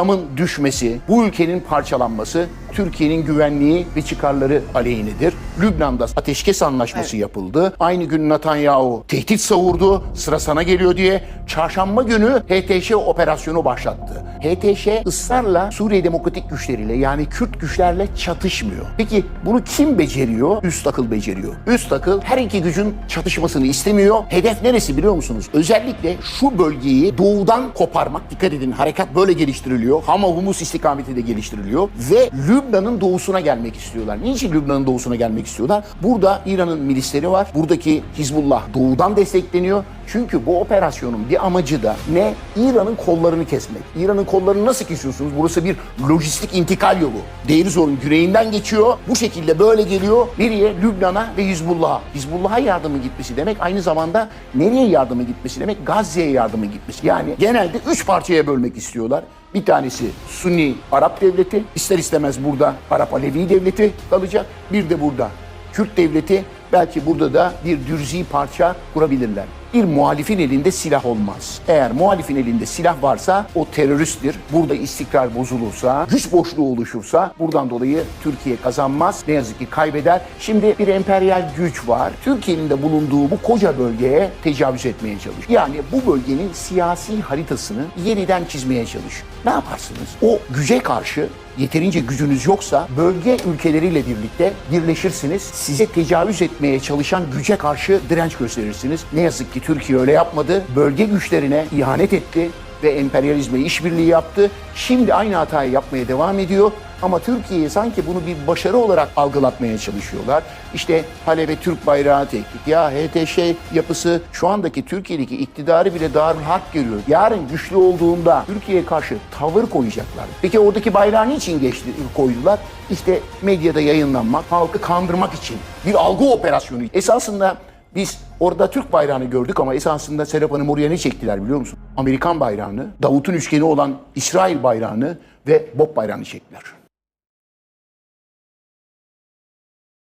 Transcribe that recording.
İslam'ın düşmesi, bu ülkenin parçalanması Türkiye'nin güvenliği ve çıkarları aleyhinedir. Lübnan'da ateşkes anlaşması yapıldı. Aynı gün Netanyahu tehdit savurdu. Sıra sana geliyor diye. Çarşamba günü HTŞ operasyonu başlattı. HTŞ ısrarla Suriye Demokratik Güçleriyle yani Kürt güçlerle çatışmıyor. Peki bunu kim beceriyor? Üst akıl beceriyor. Üst akıl her iki gücün çatışmasını istemiyor. Hedef neresi biliyor musunuz? Özellikle şu bölgeyi doğudan koparmak. Dikkat edin harekat böyle geliştiriliyor. Hama Humus istikameti de geliştiriliyor. Ve Lübnan'ın doğusuna gelmek istiyorlar. Niçin Lübnan'ın doğusuna gelmek istiyorlar? Burada İran'ın milisleri var. Buradaki Hizbullah doğudan destekleniyor. Çünkü bu operasyonun bir amacı da ne? İran'ın kollarını kesmek. İran'ın kollarını nasıl kesiyorsunuz? Burası bir lojistik intikal yolu. Deirizor'un güneyinden geçiyor. Bu şekilde böyle geliyor. Nereye? Lübnan'a ve Hizbullah'a. Hizbullah'a yardımı gitmesi demek aynı zamanda nereye yardımı gitmesi demek? Gazze'ye yardımı gitmesi. Yani genelde üç parçaya bölmek istiyorlar. Bir tanesi Sunni Arap devleti. ister istemez burada Arap Alevi devleti kalacak. Bir de burada Kürt devleti belki burada da bir dürzi parça kurabilirler. Bir muhalifin elinde silah olmaz. Eğer muhalifin elinde silah varsa o teröristtir. Burada istikrar bozulursa, güç boşluğu oluşursa buradan dolayı Türkiye kazanmaz. Ne yazık ki kaybeder. Şimdi bir emperyal güç var. Türkiye'nin de bulunduğu bu koca bölgeye tecavüz etmeye çalışıyor. Yani bu bölgenin siyasi haritasını yeniden çizmeye çalışıyor. Ne yaparsınız? O güce karşı yeterince gücünüz yoksa bölge ülkeleriyle birlikte birleşirsiniz. Size tecavüz etmeye çalışan güce karşı direnç gösterirsiniz. Ne yazık ki Türkiye öyle yapmadı. Bölge güçlerine ihanet etti ve emperyalizme işbirliği yaptı. Şimdi aynı hatayı yapmaya devam ediyor. Ama Türkiye'ye sanki bunu bir başarı olarak algılatmaya çalışıyorlar. İşte Halep'e Türk bayrağı tehdit. Ya HTŞ yapısı şu andaki Türkiye'deki iktidarı bile darül harp görüyor. Yarın güçlü olduğunda Türkiye'ye karşı tavır koyacaklar. Peki oradaki bayrağı niçin geçti, koydular? İşte medyada yayınlanmak, halkı kandırmak için bir algı operasyonu. Esasında biz orada Türk bayrağını gördük ama esasında Serap Hanım oraya ne çektiler biliyor musun? Amerikan bayrağını, Davut'un üçgeni olan İsrail bayrağını ve Bob bayrağını çektiler.